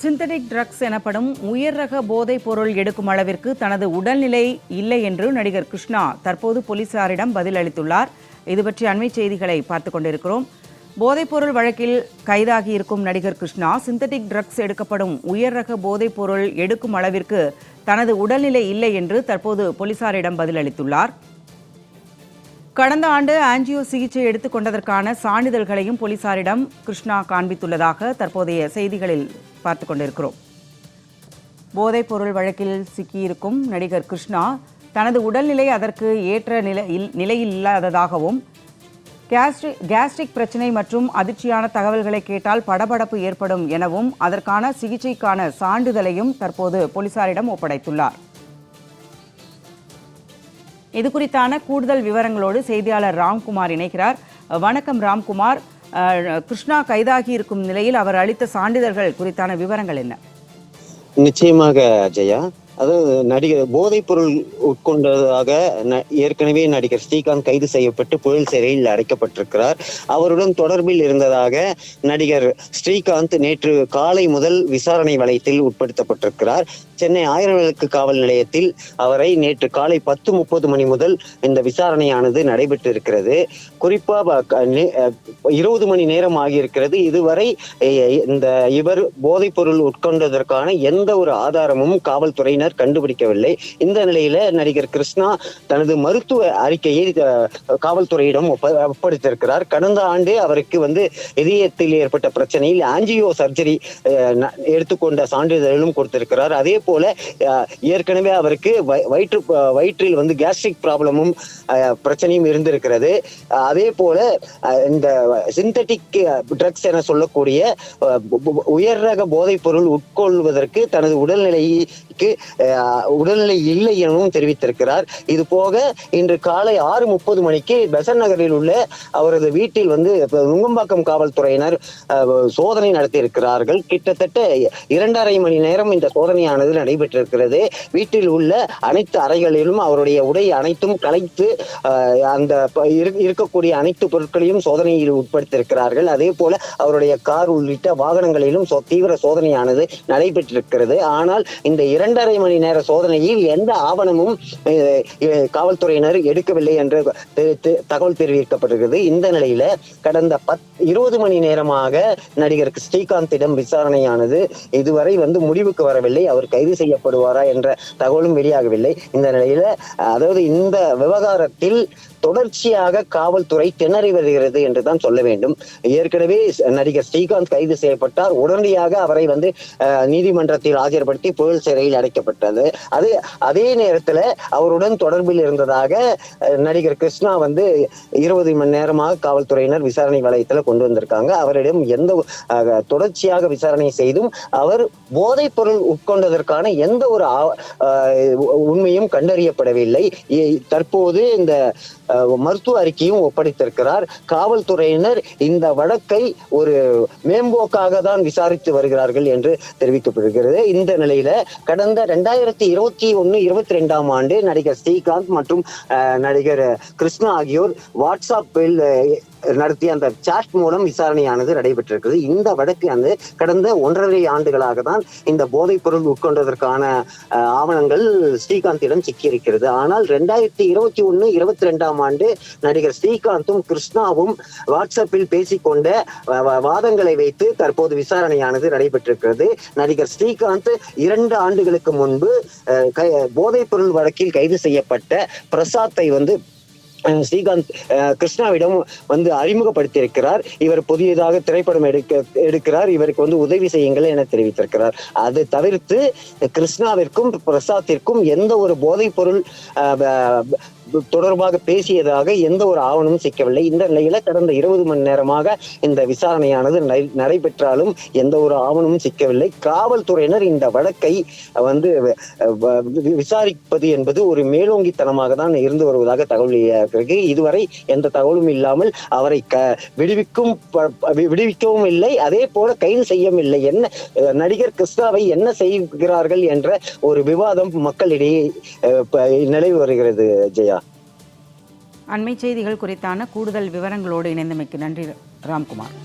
Synthetic drugs எனப்படும் உயர் ரக போதைப் பொருள் எடுக்கும் அளவிற்கு தனது உடல்நிலை இல்லை என்று நடிகர் கிருஷ்ணா தற்போது போலீசாரிடம் பதில் அளித்துள்ளார். இது பற்றி அண்மை செய்திகளை பார்த்துக் கொண்டிருக்கிறோம். போதைப்பொருள் வழக்கில் கைதாகி இருக்கும் நடிகர் கிருஷ்ணா சிந்தடிக் ட்ரக்ஸ் எடுக்கப்படும் உயர் ரக போதைப் பொருள் எடுக்கும் அளவிற்கு தனது உடல்நிலை இல்லை என்று தற்போது போலீசாரிடம் பதிலளித்துள்ளார் கடந்த ஆண்டு ஆன்ஜியோ சிகிச்சை எடுத்துக் கொண்டதற்கான சான்றிதழ்களையும் போலீசாரிடம் கிருஷ்ணா காண்பித்துள்ளதாக தற்போதைய செய்திகளில் பார்த்துக் கொண்டிருக்கிறோம். போதைப் பொருள் வழக்கில் சிக்கியிருக்கும் நடிகர் கிருஷ்ணா தனது உடல்நிலை அதற்கு ஏற்ற நிலை இல்- நிலையில் இல்லாததாகவும் கேஸ்ட்ரிக் கேஸ்ட்ரிக் பிரச்சனை மற்றும் அதிர்ச்சியான தகவல்களை கேட்டால் படபடப்பு ஏற்படும் எனவும் அதற்கான சிகிச்சைக்கான சான்றிதழையும் தற்போது போலீசாரிடம் ஒப்படைத்துள்ளார். இது குறித்தான கூடுதல் விவரங்களோடு செய்தியாளர் ராம்குமார் இணைகிறார். வணக்கம் ராம்குமார். கிருஷ்ணா கைதாகி இருக்கும் நிலையில் அவர் அளித்த சான்றிதழ்கள் குறித்தான விவரங்கள் என்ன? நிச்சயமாக ஜெயா அதாவது நடிகர் போதைப் பொருள் உட்கொண்டதாக ந- ஏற்கனவே நடிகர் ஸ்ரீகாந்த் கைது செய்யப்பட்டு புயல் சிறையில் அடைக்கப்பட்டிருக்கிறார். அவருடன் தொடர்பில் இருந்ததாக நடிகர் ஸ்ரீகாந்த் நேற்று காலை முதல் விசாரணை வளையத்தில் உட்படுத்தப்பட்டிருக்கிறார். சென்னை ஆயிரம் விளக்கு காவல் நிலையத்தில் அவரை நேற்று காலை பத்து முப்பது மணி முதல் இந்த விசாரணையானது நடைபெற்று இருக்கிறது குறிப்பாக இருபது மணி நேரம் ஆகியிருக்கிறது. இதுவரை இந்த இவர் போதைப் பொருள் உட்கொண்டதற்கான எந்த ஒரு ஆதாரமும் காவல்துறையினர் கண்டுபிடிக்கவில்லை. இந்த நிலையில நடிகர் கிருஷ்ணா தனது மருத்துவ அறிக்கையை காவல்துறையிடம் ஒப்ப- ஒப்படைத்திருக்கிறார். கடந்த ஆண்டு அவருக்கு வந்து இதயத்தில் ஏற்பட்ட பிரச்சனையில் ஆஞ்சியோ சர்ஜரி எடுத்துக்கொண்ட சான்றிதழும் கொடுத்திருக்கிறார். அதே போல ஏற்கனவே அவருக்கு வ- வயிற்று வயிற்றில் வந்து கேஸ்ட்ரிக் ப்ராப்ளமும் பிரச்சனையும் இருந்திருக்கிறது. அதே போல இந்த சிந்தட்டிக் ட்ரக்ஸ் என சொல்லக்கூடிய உயர் ரக போதைப் பொருள் உட்கொள்வதற்கு தனது உடல்நிலையை அஹ், உடல்நிலை இல்லை எனவும் தெரிவித்திருக்கிறார். இது போக இன்று காலை ஆறு முப்பது மணிக்கு பெசன் நகரில் உள்ள அவரது வீட்டில் வந்து நுங்கம்பாக்கம் காவல்துறையினர் சோதனை நடத்தியிருக்கிறார்கள். கிட்டத்தட்ட இரண்டரை மணி நேரம் இந்த சோதனையானது நடைபெற்றிருக்கிறது. வீட்டில் உள்ள அனைத்து அறைகளிலும் அவருடைய உடை அனைத்தும் கலைத்து அந்த இரு- இருக்கக்கூடிய அனைத்து பொருட்களையும் சோதனையில் உட்படுத்தியிருக்கிறார்கள். அதே போல அவருடைய கார் உள்ளிட்ட வாகனங்களிலும் தீவிர சோதனையானது நடைபெற்றிருக்கிறது. ஆனால் இந்த இரண்டு இரண்டரை மணி நேர சோதனையில் எந்த ஆவணமும் காவல்துறையினர் எடுக்கவில்லை என்று தகவல் தெரிவிக்கப்பட்டிருக்கிறது. இந்த நிலையில கடந்த பத் இருபது மணி நேரமாக நடிகர் ஸ்ரீகாந்திடம் விசாரணையானது இதுவரை வந்து முடிவுக்கு வரவில்லை. அவர் கைது செய்யப்படுவாரா என்ற தகவலும் வெளியாகவில்லை. இந்த நிலையில அதாவது இந்த விவகாரத்தில் தொடர்ச்சியாக காவல்துறை திணறி வருகிறது என்றுதான் சொல்ல வேண்டும். ஏற்கனவே நடிகர் ஸ்ரீகாந்த் கைது செய்யப்பட்டார். உடனடியாக அவரை வந்து நீதிமன்றத்தில் ஆஜர்படுத்தி புயல் சிறையில் அடைக்கப்பட்டது. அது அதே நேரத்துல அவருடன் தொடர்பில் இருந்ததாக அஹ், நடிகர் கிருஷ்ணா வந்து இருபது மணி நேரமாக காவல்துறையினர் விசாரணை வளையத்துல கொண்டு வந்திருக்காங்க. அவரிடம் எந்த அஹ், தொடர்ச்சியாக விசாரணை செய்தும் அவர் போதைப் பொருள் உட்கொண்டதற்கான எந்த ஒரு ஆ- உண்மையும் கண்டறியப்படவில்லை. தற்போது இந்த மருத்துவ அறிக்கையும் ஒப்படைத்திருக்கிறார். காவல்துறையினர் இந்த வழக்கை ஒரு மேம்போக்காக தான் விசாரித்து வருகிறார்கள் என்று தெரிவிக்கப்படுகிறது. இந்த நிலையில கடந்த ரெண்டாயிரத்தி இருபத்தி ஒன்னு இருபத்தி ரெண்டாம் ஆண்டு நடிகர் ஸ்ரீகாந்த் மற்றும் அஹ், நடிகர் கிருஷ்ணா ஆகியோர் வாட்ஸ்அப்பில் நடத்திய அந்த சாட் மூலம் விசாரணையானது நடைபெற்றிருக்கிறது இந்த வழக்கு வந்து கடந்த ஒன்றரை ஆண்டுகளாக தான் இந்த போதைப் பொருள் உட்கொண்டதற்கான ஆவணங்கள் ஸ்ரீகாந்திடம் சிக்கியிருக்கிறது. ஆனால் ரெண்டாயிரத்தி இருபத்தி ஒன்னு இருபத்தி ரெண்டாம் ஆண்டு நடிகர் ஸ்ரீகாந்தும் கிருஷ்ணாவும் வாட்ஸ்அப்பில் பேசிக்கொண்ட வ- வ- வாதங்களை வைத்து தற்போது விசாரணையானது நடைபெற்றிருக்கிறது. நடிகர் ஸ்ரீகாந்த் இரண்டு ஆண்டுகளுக்கு முன்பு அஹ், கை- போதைப் பொருள் வழக்கில் கைது செய்யப்பட்ட பிரசாத்தை வந்து ஸ்ரீகாந்த் அஹ், கிருஷ்ணாவிடம் வந்து அறிமுகப்படுத்தியிருக்கிறார். இவர் புதியதாக திரைப்படம் எடுக்க எடுக்கிறார். இவருக்கு வந்து உதவி செய்யுங்கள் என தெரிவித்திருக்கிறார். அது தவிர்த்து கிருஷ்ணாவிற்கும் பிரசாத்திற்கும் எந்த ஒரு போதைப் பொருள் அஹ், தொடர்பாக பேசியதாக எந்த ஒரு ஆவணமும் சிக்கவில்லை. இந்த நிலையில கடந்த இருபது மணி நேரமாக இந்த விசாரணையானது நடைபெற்றாலும் எந்த ஒரு ஆவணமும் சிக்கவில்லை. காவல்துறையினர் இந்த வழக்கை வந்து விசாரிப்பது என்பது ஒரு மேலோங்கித்தனமாக தான் இருந்து வருவதாக தகவல் வெளியாகிறது. இதுவரை எந்த தகவலும் இல்லாமல் அவரை க விடுவிக்கும் ப- விடுவிக்கவும் இல்லை. அதே போல கைது செய்யவும் இல்லை என்ன நடிகர் கிருஷ்ணாவை என்ன செய்கிறார்கள் என்ற ஒரு விவாதம் மக்களிடையே நிலவி வருகிறது ஜெயா. அண்மை செய்திகள் குறித்தான கூடுதல் விவரங்களோடு இணைந்தமைக்கு நன்றி ராம்குமார்.